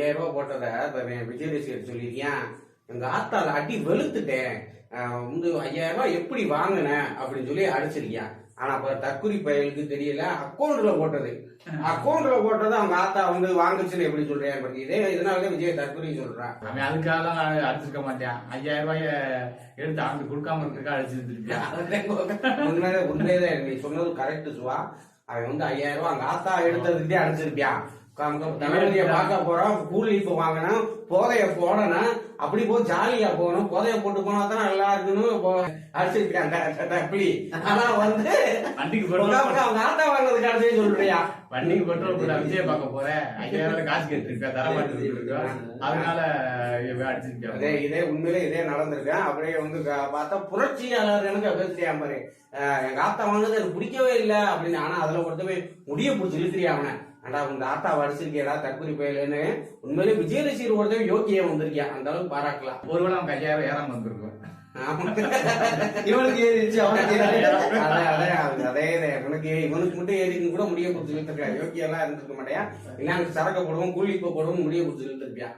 ஐயாயிரம் ரூபாய் போட்டதை விஜய் ரசிகர் சொல்லியிருக்கேன் எங்க ஆத்தால அடி வெளுத்துட்டேன். வந்து ஐயாயிரம் ரூபாய் எப்படி வாங்கினேன் அப்படின்னு சொல்லி அடிச்சிருக்கேன் ஆனா இப்ப தற்குறி பயலுக்கு தெரியல அக்கௌண்ட்ல போட்டது. அக்கௌண்ட்ல போட்டது அவங்க ஆத்தா வந்து வாங்குச்சுன்னு எப்படி சொல்றேன் இதே இதனாலதான் விஜய் தற்குறி சொல்றான் அவன் அதுக்காக நான் அடிச்சிருக்க மாட்டான். ஐயாயிரம் ரூபாய எடுத்து அவனுக்கு கொடுக்காம இருக்கா அடிச்சிருந்திருப்பியா? உண்மையிலே உண்மையதான் நீ சொன்னது கரெக்ட் சுவா. அவன் வந்து ஐயாயிரம் ரூபாய் அங்க ஆத்தா எடுத்ததுக்கே அடிச்சிருப்பியான் தளபதிய பார்க்க போறோம் கூலி இப்ப வாங்கணும் போதைய போடணும் அப்படி போ ஜாலியா போகணும். போதைய போட்டு போனா தான் நல்லா இருக்கணும் இப்போ அடிச்சிருக்காங்க அப்படி. ஆனா வந்து வண்டிக்கு வண்டிக்கு பெட்ரோல் போட விஜய பார்க்க போறேன். ஐயாயிரம் காசு கேட்டிருக்கா தர மாட்டேன் அதனால இவன் அடிச்சிருக்கா இதே உண்மையிலே இதே நடந்திருக்கேன் அப்படியே வந்து பார்த்தா புரட்சியாளர் எனக்கு பாரு. அஹ் எங்க ஆத்தா வாங்கினது எனக்கு பிடிக்கவே இல்லை அப்படின்னு. ஆனா அதுல ஒருத்தவே முடிய பிடிச்சி இழுக்கிறியா அவனை? ஆண்டா உங்க ஆத்தா அடிச்சிருக்கியடா தற்கொலை பயலுன்னு உண்மையிலே விஜய் ரசிகர் ஒருத்தவே யோக்கிய வந்திருக்கியா? அந்த அளவுக்கு பாராட்டலாம். ஒருவேளை அவன் ஐயாயிரம் ஏறாம வந்திருக்கும். இவனுக்கு ஏறிடுச்சு அவனுக்கு ஏறிடுச்சு. அதே அதே அது அதே இதே. இவனுக்கு இவனுக்கு மட்டும் ஏறின்னு கூட முடிய கொடுத்து இழுத்துருக்கா யோக்கியெல்லாம் இருந்திருக்க மாட்டேன் இல்ல அங்க சரக்கு போடுவோம் கூலி போடுவோம் முடிய கொடுத்து இழுத்துருப்பியா